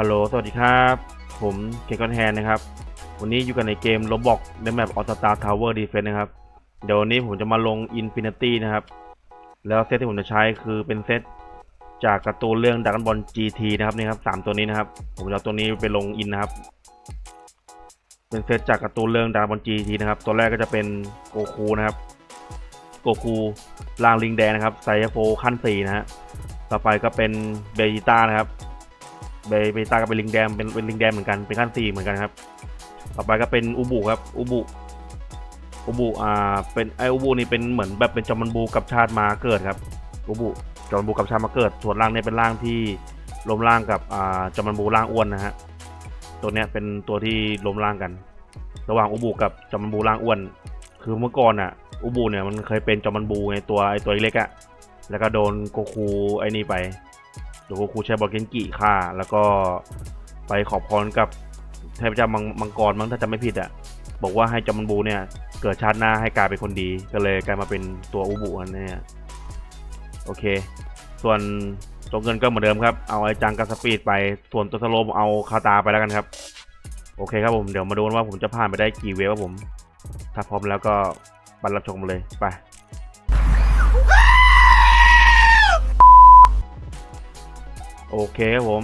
ฮัลโหล สวัสดีครับ ผมเกกอนแฮนนะครับ วันนี้อยู่กันในเกม Roblox ในแมป a u t o Star Tower Defense นะครับ เดี๋ยววันนี้ผมจะมาลง Infinity นะครับ แล้วเซตที่ผมจะใช้คือเป็นเซตจากการ์ตูนเรื่อง Dragon Ball GT นะครับนี่ครับสามตัวนี้นะครับ ผมจะเอาตัวนี้ไปลงอินนะครับ เป็นเซตจากการ์ตูนเรื่อง Dragon Ball GT นะครับ ตัวแรกก็จะเป็นโกคูนะครับ โกคูล่างลิงแดงนะครับไซโฟขั้น4นะฮะ ต่อไปก็เป็นเบจิต้านะครับ เบเบจิต้าก็เป็นลิงแดงเป็นเป็นลิงแดงเหมือนกันเป็นขั้น4เหมือนกันครับ ต่อไปก็เป็นอุบุครับอุบุอุบุอ่าเป็นไออุบุนี่เป็นเหมือนแบบเป็นจอมันบูกับชาติมาเกิดครับอุบุจอมันบูกับชาติมาเกิด ส่วนล่างเนี่ยเป็นล่างที่ล้มล่างกับอ่าจอมันบูล่างอ้วนนะฮะตัวเนี้ยเป็นตัวที่ล้มล่างกัน ระหว่างอุบุกับจอมันบูล่างอ้วน คือเมื่อก่อนอะอุบุเนี่ยมันเคยเป็นจอมันบูไงตัวไอตัวเล็กอะแล้วก็โดนโกคูไอนี่ไป โดโกคูใช้บอลเกนกิฆ่า แล้วก็ไปขอพรกับเทพเจ้ามังมังกรมั้งถ้าจำไม่ผิดอะ่ะบอกว่าให้จอมันบูเนี่ย เกิดชาติหน้าให้กลายเป็นคนดี ก็เลยกลายมาเป็นตัวอุบุอันเนี้ยโอเค ส่วนตัวเงินก็เหมือนเดิมครับ เอาไอ้จังกับสปีดไป ส่วนตัวสโลมเอาคาตาไปแล้วกันครับ โอเคครับผม เดี๋ยวมาดูนว่าผมจะผ่านไปได้กี่เวฟครับผม ถ้าพร้อมแล้วก็บันรับชมเลย ไป โอเคครับผม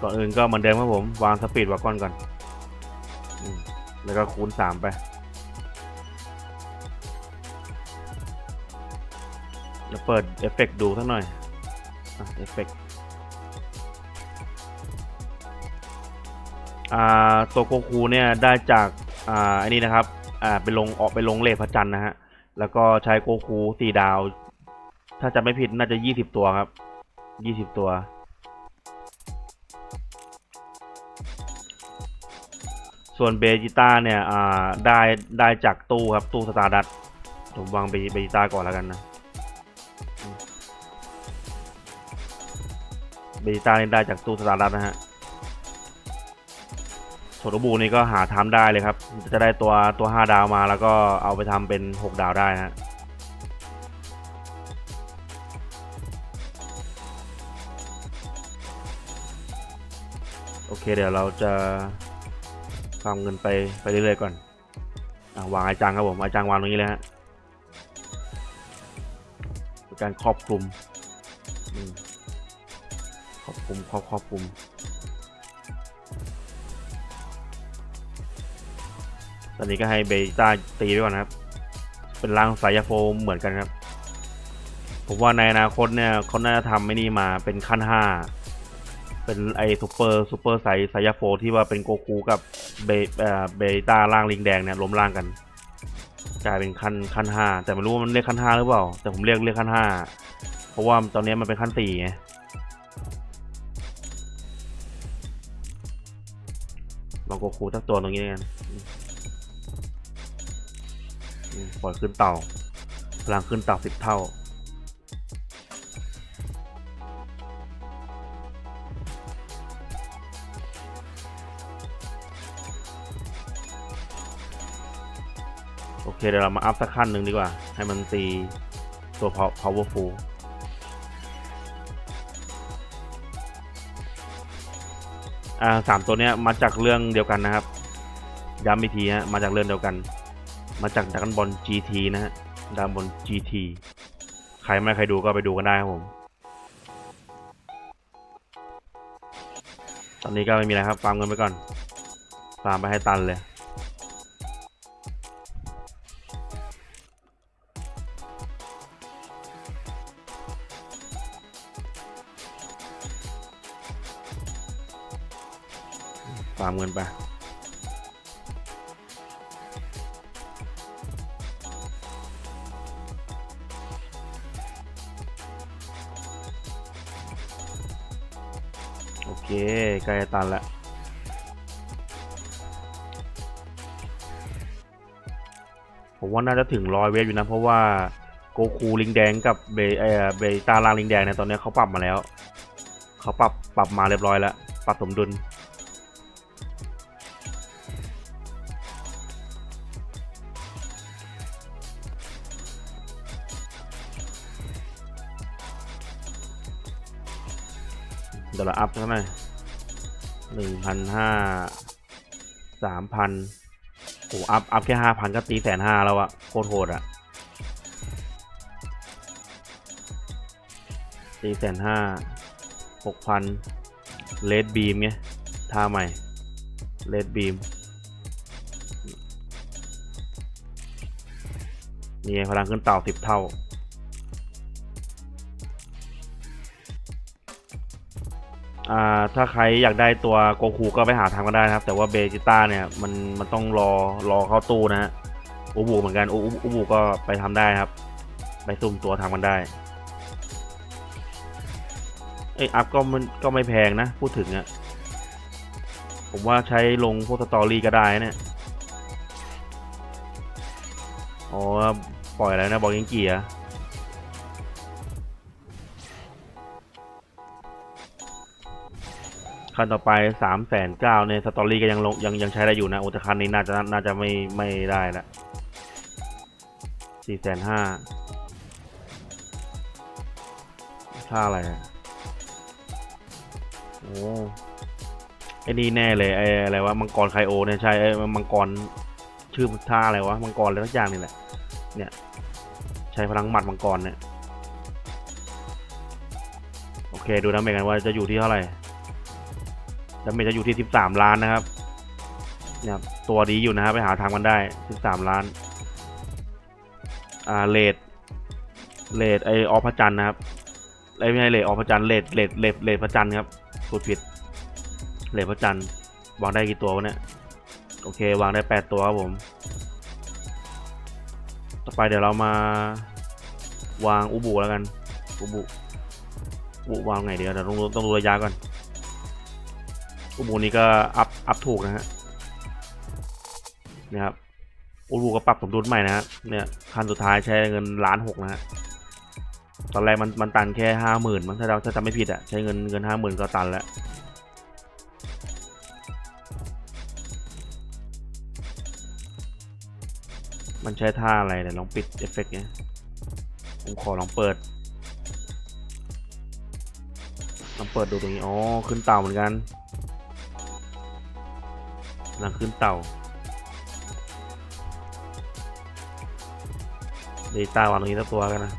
ก่อนอื่นก็เหมือนเดิมครับผม วางสปีดวากอนก่อนอแล้วก็คูณสามไปจะเปิดเอฟเฟกต์ดูสักหน่อยเอฟเฟกต์ตัวโกคูเนี่ยได้จากอ่าอันนี้นะครับอ่าไปลงออกไปลงเลขพระจันทร์นะฮะ แล้วก็ใช้โกคูสี่ดาว ถ้าจะไม่ผิดน่าจะยี่สิบตัวครับยี่สิบตัว ส่วนเบจิต้าเนี่ยอ่าได้ได้จากตู้ครับตู้สตาร์ดัตผมวางเบจิต้าก่อนแล้วกันนะเบจิต้านี่ได้จากตู้สตาร์ดัตนะฮะโถโรบูนี่ก็หาทำได้เลยครับ จะได้ตัวตัวห้าดาวมาแล้วก็เอาไปทำเป็นหกดาวได้ฮะโอเคเดี๋ยวเราจะ ฟาร์มเงินไปไปเรื่อยๆก่อนอวางไอาจังครับผมไอาจังวางตรงนี้เลยฮะการครอบคลุมครอบคลุมครอบครอบคลุมตอนนี้ก็ให้เบต้าตีไว้ก่อนครับ เป็นรางสายโฟมเหมือนกันครับ ผมว่าในอนาคตเนี่ยเขาน่าจะทำไม่นี่มาเป็นขั้นห้าเป็นไอซูเปอร์ซูเปอร์ไซไซยาโฟที่ว่าเป็นโกคูกับ เบเออเบต้าล่างลิงแดงเนี่ยล้มล่างกันกลายเป็นขั้นขั้นห้าแต่ไม่รู้ว่ามันเรียกขั้นห้าหรือเปล่า แต่ผมเรียกเรียกขั้นห้าเพราะว่าตอนนี้มันเป็นขั้นสี่ไงลองโกคูสักตัวตรงนี้กันปล่อยขึ้นเต่าพลังขึ้นเต่าสิบเท่า เคเดี๋ยวเรามาอัพสักขั้นหนึ่งดีกว่า ให้มันตีตัว powerful อ่าสามตัวเนี้ยมาจากเรื่องเดียวกันนะครับ ย้ำอีกทีฮะมาจากเรื่องเดียวกัน มาจากดักบอล GT นะฮะดักบอล GT ใครไม่ใครดูก็ไปดูกันได้ครับผม ตอนนี้ก็ไม่มีอะไรครับฟาร์มเงินไปก่อนฟาร์มไปให้ตันเลย ฟามเงินไปโอเคใกล้จะตันแล้วผมว่าน่าจะถึงร้อยเวฟอยู่นะ เพราะว่าโกคูลิงแดงกับเบเออเบตาลางลิงแดงเนี่ยตอนนี้เขาปรับมาแล้ว เขาปรับปรับมาเรียบร้อยแล้ว ปรับสมดุล เดี๋ยวเราอัพสักหน่อยหนึ่งพันห้าสามพันโอ้อัพ อัพแค่ห้าพันก็ตีแสนห้าแล้วอะโคตรโหดอะตีแสนห้าหกพันเลดบีมไงท่าใหม่เลดบีมนี่พลังขึ้นเต่าสิบเท่า อ่าถ้าใครอยากได้ตัวโกคูก็ไปหาทางกันได้นะครับ แต่ว่าเบจิต้าเนี่ยมันมันต้องรอรอเข้าตู้นะฮะอูบูเหมือนกันอูอูอูบูก็ไปทำได้ครับ ไปสุ่มตัวทำกันได้เอ้ยอัพก็มันก็ไม่แพงนะ พูดถึงอะผมว่าใช้ลงพวกสตอรี่ก็ได้เนี่ยอ๋อปล่อยอะไรนะบอกยังเกียร์ คันต่อไปสามแสนเก้าในสตอรี่ก็ยังลงยังยังใช้ได้อยู่นะโอแต่คันนี้น่าจะน่าจะไม่ไม่ได้ละสี่แสนห้าค่าอะไรอะโอ้ไอ้นี่แน่เลยไอ้อะไรวะมังกรไคโอเนี่ยใช่ไอ้มังกรชื่อท่าอะไรวะมังกรอะไรสักอย่างนี่แหละ เนี่ย ใช้พลังหมัดมังกรเนี่ยโอเคดูนะเมกันว่าจะอยู่ที่เท่าไหร่ ดาเมจจะอยู่ที่ 13 ล้านนะครับเนี่ยตัวดีอยู่นะครับไปหาทางมันได้ 13 ล้าน อ่าเลดเลดไอออพระจันทร์นะครับไอไม่ใช่เลดออพระจันทร์เลดเลดเลดเลดพระจันทร์ครับพูดผิดเลดพระจันทร์วางได้กี่ตัววะเนี่ยโอเควางได้ 8 ตัวครับผม ต่อไปเดี๋ยวเรามาวางอุบุแล้วกัน อุบุอุบุวางไงเดี๋ยวเดี๋ยวต้องต้องดูระยะก่อน อุโมงค์นี้ก็อัพอัพถูกนะฮะเนี่ยครับอุโมงค์ก็ปรับสมดุลใหม่นะฮะเนี่ยคันสุดท้ายใช้เงินล้านหกนะฮะตอนแรกมันมันตันแค่ห้าหมื่นมั้งถ้าเราถ้าจำไม่ผิดอะใช้เงินเงินห้าหมื่นก็ตันแล้วมันใช้ท่าอะไรเนี่ยลองปิดเอฟเฟกต์เนี่ยผมขอลองเปิดลองเปิดดูตรงนี้อ๋อขึ้นเต่าเหมือนกัน กำลังขึ้นเต่าเดต้าวางตรงนี้สักตัวกันนะ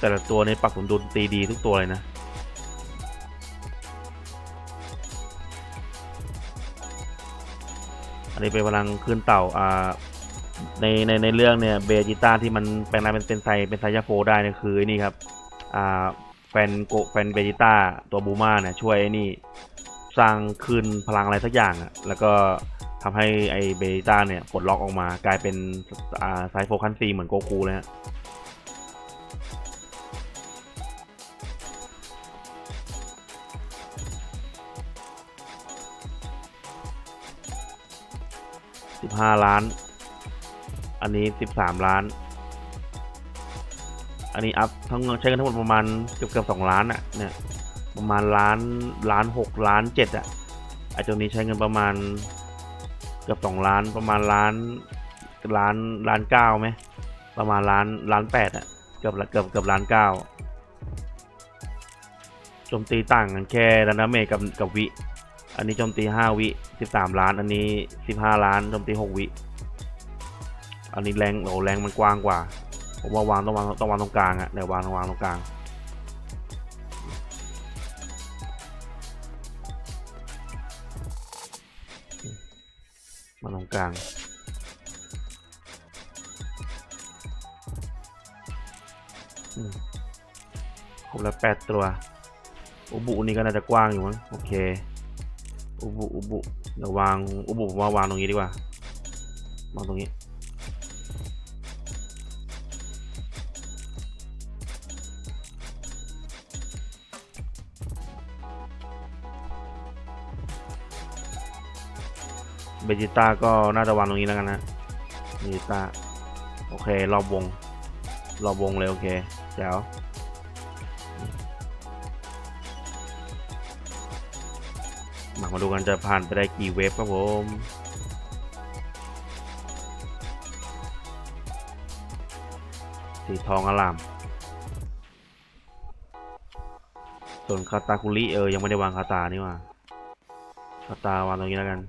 แต่ละตัวในปรับสมดุลตีดีทุกตัวเลยนะอันนี้เป็นพลังขึ้นเต่าอ่าในในในเรื่องเนี่ยเบจิต้าที่มันแปลงร่างเป็นเป็นไซเป็นไซยาโฟได้เนี่ยคือนี่ครับอ่า แฟนโกแฟนเบจิต้าตัวบูมาเนี่ยช่วยไอ้นี่สร้างคืนพลังอะไรสักอย่างอะแล้วก็ทำให้ไอเบจิต้าเนี่ยปลดล็อกออกมากลายเป็นอ่าไซโฟคันซีเหมือนโกคูเลยฮะสิบห้าล้าน อันนี้สิบสามล้าน อันนี้อัพทั้งใช้กันทั้งหมดประมาณเกือบเกือบสองล้านอะเนี่ยประมาณล้านล้านหกล้านเจ็ดอะไอตัวนี้ใช้เงินประมาณเกือบสองล้านประมาณล้านล้านล้านเก้าไหมประมาณล้านล้านแปดอะเกือบเกือบเกือบล้านเก้าโจมตีต่างกันแค่ดันาเมจกับกับวิ อันนี้โจมตีห้าวิสิบสามล้าน อันนี้สิบห้าล้านโจมตีหกวิ อันนี้แรงโอ้แรงมันกว้างกว่า ผมว่าวางต้องวางต้องวางตรงกลางอะเดี๋ยววางวางตรงกลางมาตรงกลางครบแล้วแปดตัว อุบุนี่ก็น่าจะกว้างอยู่มั้งโอเค อุบุอุบุเดี๋ยววางอุบุผมว่าวางตรงนี้ดีกว่าวางตรงนี้ เบจิต้าก็น่าจะวางตรงนี้แล้วกันนะเบจิต้าโอเค รอบวง รอบวงเลยโอเคเดี๋ยวมามาดูกันจะผ่านไปได้กี่เวฟครับผมสีทองอลาม ส่วนคาตาคุริเออยังไม่ได้วางคาตานี่ว่าคาตาวางตรงนี้แล้วกัน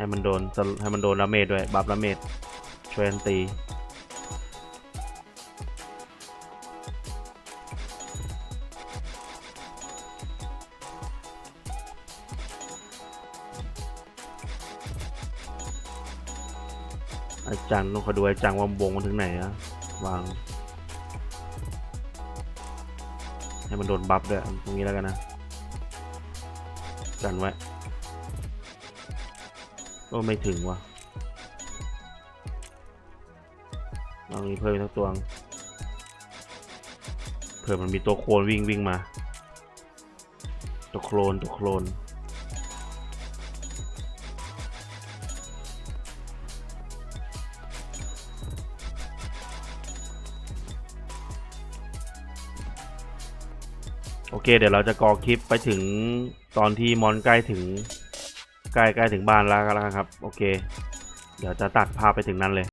ให้มันโดนให้มันโดนละเมดด้วย บัฟละเมดช่วยกันตีอาจารย์ต้องคอยดูอาจารย์ว่าวงมันถึงไหนนะวาง ให้มันโดนบัฟด้วยตรงนี้แล้วกันนะกันไว้ ก็ไม่ถึงว่ะลองนี้เพิ่มอีกสักตัวเผื่อมันมีตัวโคลนวิ่งวิ่งมา ตัวโคลนตัวโคลนโอเค เดี๋ยวเราจะกอคลิปไปถึงตอนที่มอนใกล้ถึง ใกล้ใกล้ถึงบ้านแล้วกันแล้วกันครับ โอเค เดี๋ยวจะตัดภาพไปถึงนั้นเลย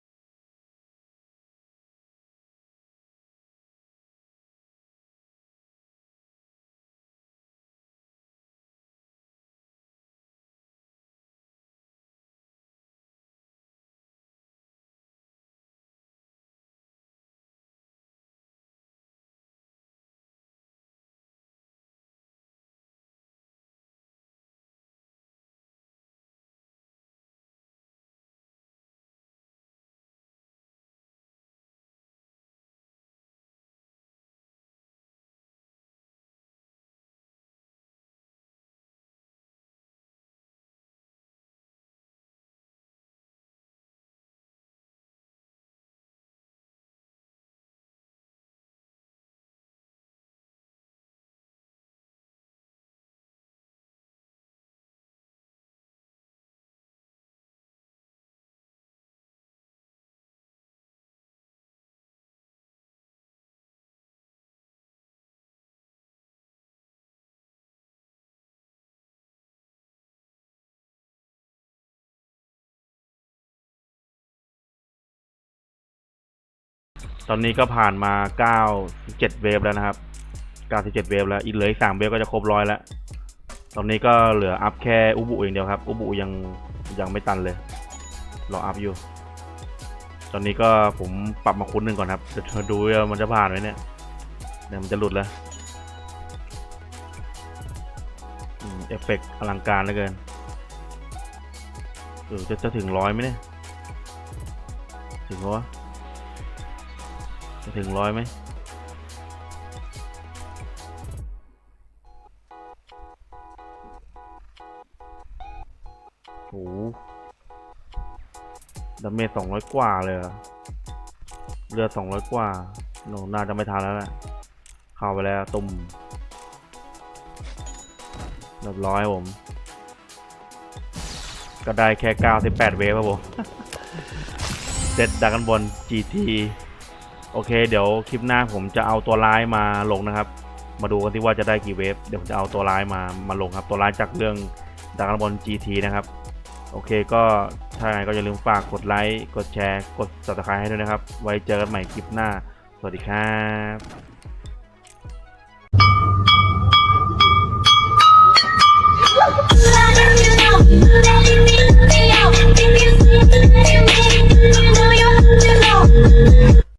ตอนนี้ก็ผ่านมา97เวฟแล้วนะครับ97เวฟแล้วอีกเหลืออีก3เวฟก็จะครบร้อยแล้ว ตอนนี้ก็เหลืออัพแค่อุบุอย่างเดียวครับ อุบุยังยังไม่ตันเลย รออัพอยู่ ตอนนี้ก็ผมปรับมาคุ้นหนึ่งก่อนครับจะดูว่ามันจะผ่านไหมเนี่ยเดี๋ยวมันจะหลุดแล้วเอฟเฟกต์อลังการเหลือเกินเออจะจะถึงร้อยไหมเนี่ย ถึงปะวะ จะถึงร้อยไหมโอ้โหดาเมจสองร้อยกว่าเลยเหรอเลือดสองร้อยกว่าโนน่าจะไม่ทันแล้วแหละเข้าไปแล้วตุ่มเรียบร้อยผม ก็ได้แค่ 98 เวฟครับผมเซตดักกันบน GT โอเค เดี๋ยวคลิปหน้าผมจะเอาตัวร้ายมาลงนะครับ มาดูกันที่ว่าจะได้กี่เวฟเดี๋ยวผมจะเอาตัวร้ายมามาลงครับ ตัวร้ายจากเรื่องดักบอล GT นะครับ โอเคก็ถ้าไงก็อย่าลืมฝากกดไลค์กดแชร์ กด subscribe ให้ด้วยนะครับ ไว้เจอกันใหม่คลิปหน้า สวัสดีครับ